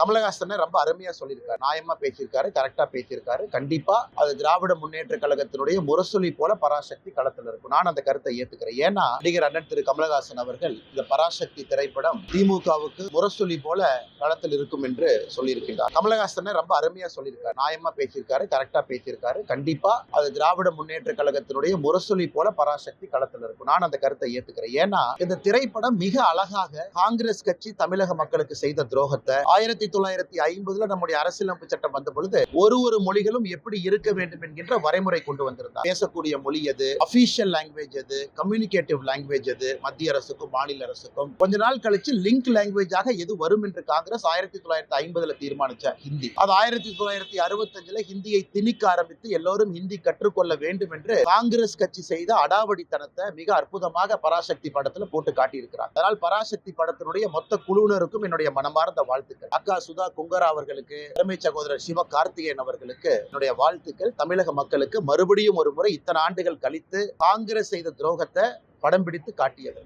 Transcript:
கமலஹாசன் ரொம்ப அருமையா சொல்லியிருக்காரு. நியாயமா பேசியிருக்காரு கரெக்டா பேசியிருக்காரு. கண்டிப்பா அது திராவிட முன்னேற்ற கழகத்தினுடைய முரசொலி போல பராசக்தி களத்துல இருக்கும். நான் அந்த கருத்தை ஏத்துக்கிறேன். ஏன்னா நடிகர் அண்ணன் திரு கமலஹாசன் அவர்கள் இந்த பராசக்தி திரைப்படம் திமுகவுக்கு முரசொலி போல களத்தில் இருக்கும் என்று சொல்லியிருக்கிறார் கமலஹாசன் ரொம்ப அருமையா சொல்லியிருக்காரு. நியாயமா பேசியிருக்காரு கரெக்டா பேசியிருக்காரு. கண்டிப்பா அது திராவிட முன்னேற்ற கழகத்தினுடைய முரசொலி போல பராசக்தி களத்தில் இருக்கும். நான் அந்த கருத்தை ஏத்துக்கிறேன். ஏன்னா இந்த திரைப்படம் மிக அழகாக காங்கிரஸ் கட்சி தமிழக மக்களுக்கு செய்த துரோகத்தை ஆயிரத்தி தொள்ளாயிரத்தி ஐம்பதுல நம்முடைய அரசியலமைப்பு சட்டம் வந்த பொழுது ஒரு ஒரு மொழிகளும் எப்படி இருக்க வேண்டும் என்கின்ற வரைமுறை கொண்டு வந்திருந்தார். பேசக்கூடிய மொழி எது? அபிஷியல் லாங்குவேஜ் எது? கம்யூனிகேட்டிவ் லாங்குவேஜ் எது? மத்திய அரசுக்கும் மாநில அரசுக்கும். கொஞ்ச நாள் கழிச்சு லிங்க் லாங்குவேஜாக எது வரும் என்று காங்கிரஸ் ஆயிரத்தி தொள்ளாயிரத்தி ஐம்பதுல தீர்மானிச்ச ஹிந்தி. அது ஆயிரத்தி தொள்ளாயிரத்தி அறுபத்தஞ்சுல ஹிந்தியை திணிக்க ஆரம்பித்து எல்லோரும் ஹிந்தி கற்றுக்கொள்ள வேண்டும் என்று காங்கிரஸ் கட்சி செய்த அடாவடித்தனத்தை மிக அற்புதமாக பராசக்தி படத்துல போட்டு காட்டியிருக்கிறார். அதனால் பராசக்தி படத்தினுடைய மொத்த குழுவினருக்கும் என்னுடைய மனமார்ந்த வாழ்த்துக்கள். அக்கா சுதா குங்கரா அவர்களுக்கு தலைமை சகோதரர் சிவ கார்த்திகேயன் அவர்களுக்கு என்னுடைய வாழ்த்துக்கள். தமிழக மக்களுக்கு மறுபடியும் ஒரு முறை இத்தனை ஆண்டுகள் கழித்து காங்கிரஸ் செய்த துரோகத்தை படம் பிடித்து காட்டியது